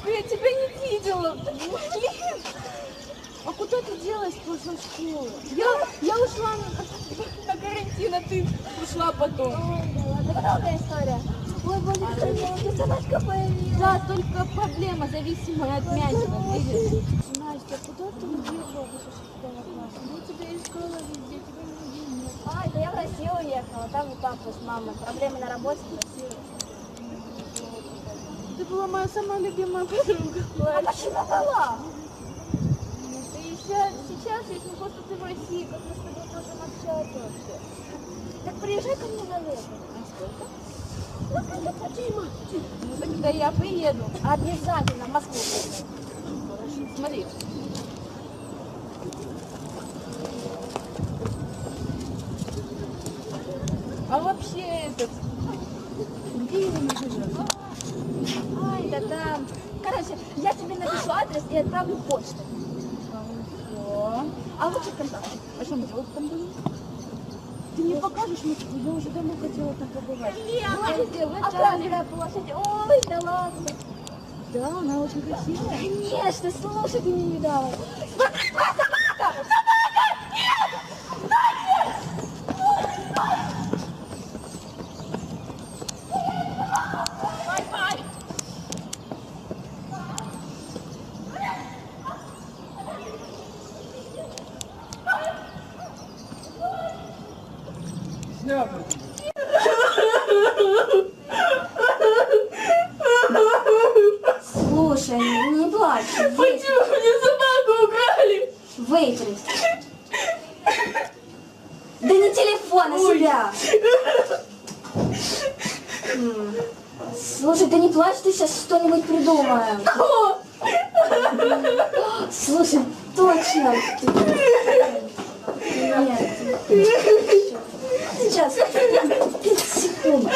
что? А куда ты делась после школы? Я, я ушла на, на карантин, а ты ушла потом. Это долгая история. Ой, боже, ты собачка появилась. Да, только проблема зависимая от мячика, видишь? Настя, куда ты уехала после шестого класса? Ну, тебя искала везде, тебя нигде нет. А, это я в Россию уехала, там и папа с мамой. Проблемы на работе была моя самая любимая подруга. А почему была? Ну, ты еще сейчас, если просто ты в России, как мы с тобой можем общаться вообще. Так приезжай ко мне на лето. А сколько? Ну, почему? Ну, тогда я приеду. Обязательно в Москву. Хорошо, смотри. А вообще этот... Где Ирина живет? Там. Короче, я тебе напишу адрес и отправлю почту. А лучше контакт. А что мы делать там будем? Ты мне покажешь Москву? Я уже давно хотела там побывать. Давайте, а Красная площадь. Ой, да ладно. Да, она очень красивая. Конечно, слушай, ты не видала. Слушай, не плачь. Почему мне собаку украли? Вытри. Да не телефон, а себя. Слушай, ты не плачь, ты сейчас что-нибудь придумаем. Слушай, точно. Нет. Сейчас. Секунду.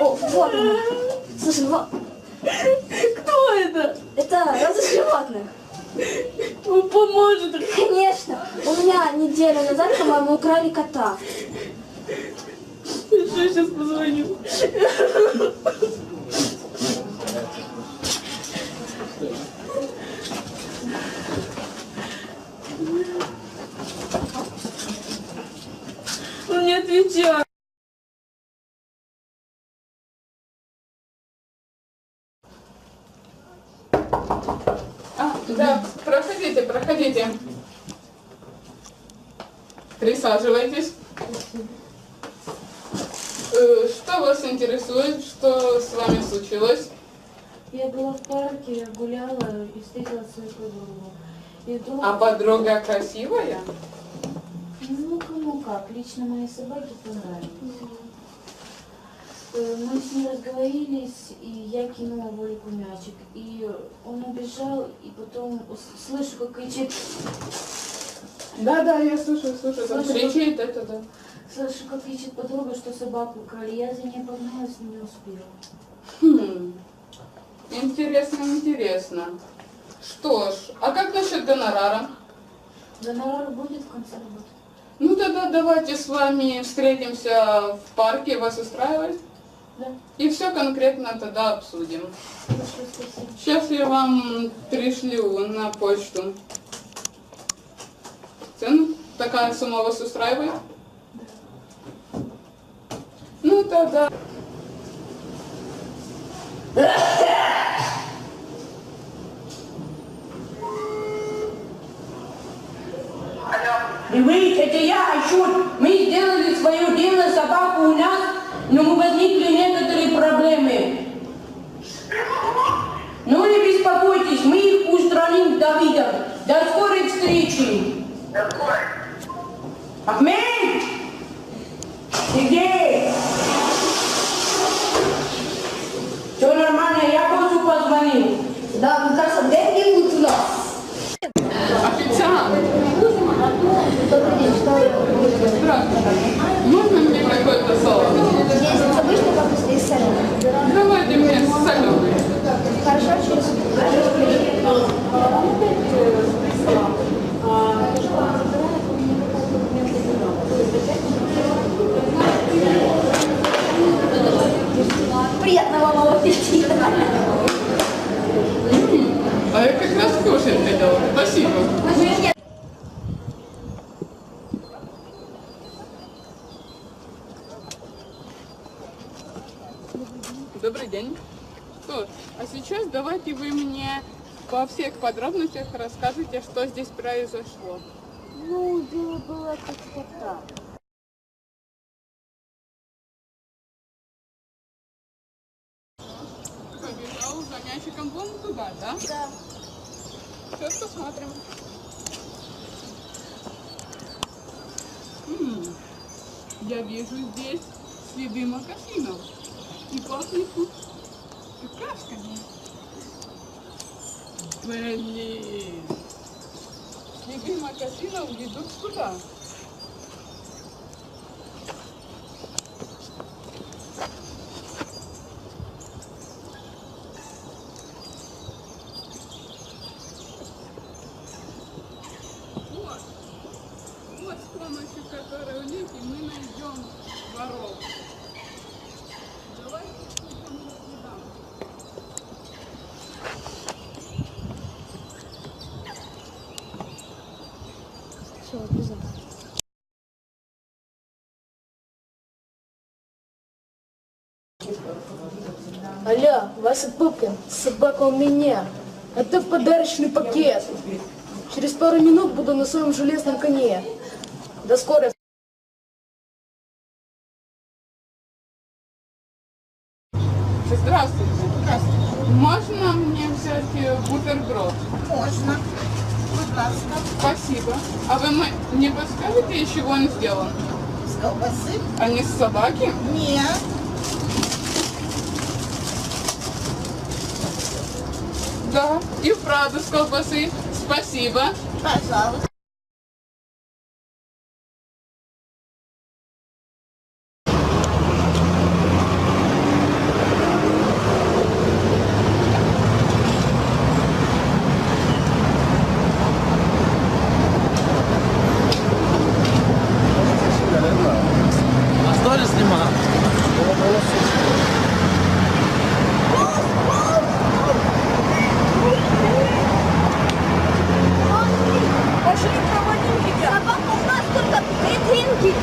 О, вот она. Слушай, вот. Кто это? Это роза животных. Он поможет. Конечно. У меня неделю назад, по-моему, украли кота. Что я позвоню? Он не отвечает. А, да, проходите, проходите. Присаживайтесь. Э, Что вас интересует? Что с вами случилось? Я была в парке, гуляла и встретила свою подругу. И вдруг, А подруга красивая? ну кому как, лично моей собаке понравилось. Э, Мы с ней разговорились, и я кинула Волику мячик. И он убежал, и потом слышу, как кричит, Да, да, я слушаю, слушаю. Там Слышу, кричит это, да. Слышу, как кричит подруга, что собаку украли. Я за ней погналась, но не успела. Хм. Интересно, интересно. Что ж, а как насчет гонорара? Гонорар будет в конце работы? Ну тогда давайте с вами встретимся в парке, вас устраивает? Да. И все конкретно тогда обсудим. Хорошо, спасибо. Сейчас я вам пришлю на почту цену. Такая сумма вас устраивает? Ну тогда. Привык, это я, Айшут. Мы сделали свое дело, собаку у нас, но мы возникли некоторые Официант, Во всех подробностях расскажете, что здесь произошло. Ну, дело было как-то так. Побежал за мячиком вон туда, да? Да. Сейчас посмотрим. М, Я вижу здесь следы мокасинов. И пахнет тут какашками. Блин. Следы мокасинов ведут куда? Все, без Алло, Вася Пупкин, собака у меня. Это подарочный пакет. Через пару минут буду на своем железном коне. До скорой. Здравствуйте. Здравствуйте. Можно мне взять э, бутерброд? Можна. Будь ласка, Спасибо. А вы м- не подскажете, из чего он сделан? з ковбаси. А не с собаки? Ні. Да. И вправду с колбасы. Спасибо. Пожалуйста. Сторі знімав. Пошли проводим. Собака у нас только претензии.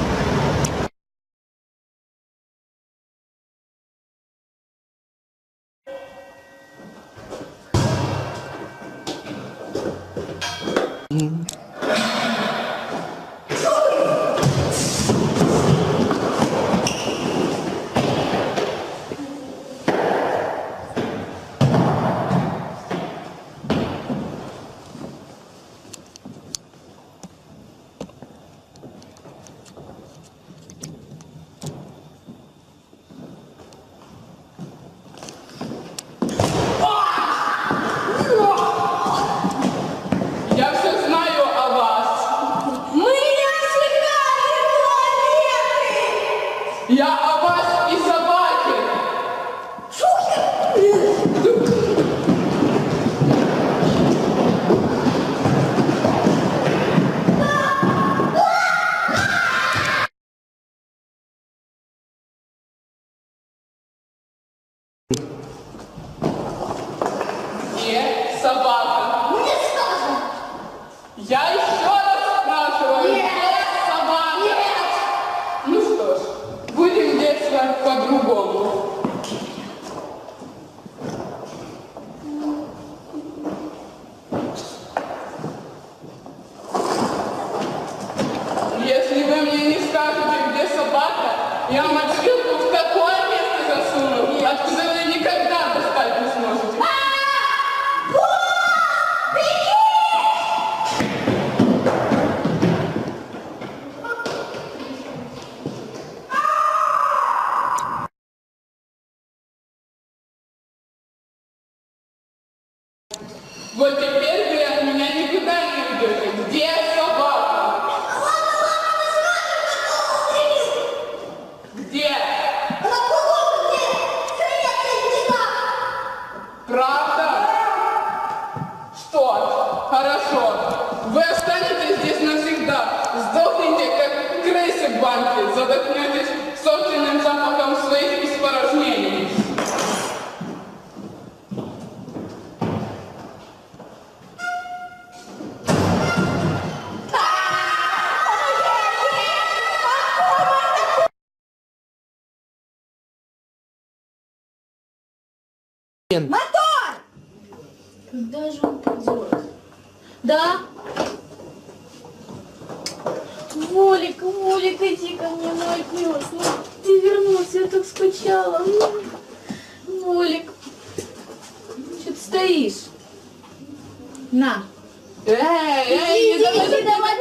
Я Я еще раз спрашиваю, Нет. где собака? Нет. Ну что ж, будем действовать по-другому. Если вы мне не скажете, где собака, я мочилку в такое место засуну, откуда вы никогда Вот теперь вы от меня никуда не уйдете. Где собака? Где? Правда? Что хорошо. Вы останетесь здесь навсегда. Сдохните, как крысы в банке. Задохнетесь Блин! Когда же он придет? Да? Волик, Волик, иди ко мне, мой пес. Ну, ты вернулся, я так скучала. Волик, что ты стоишь? На. Эй, эй, Иди, иди, давай.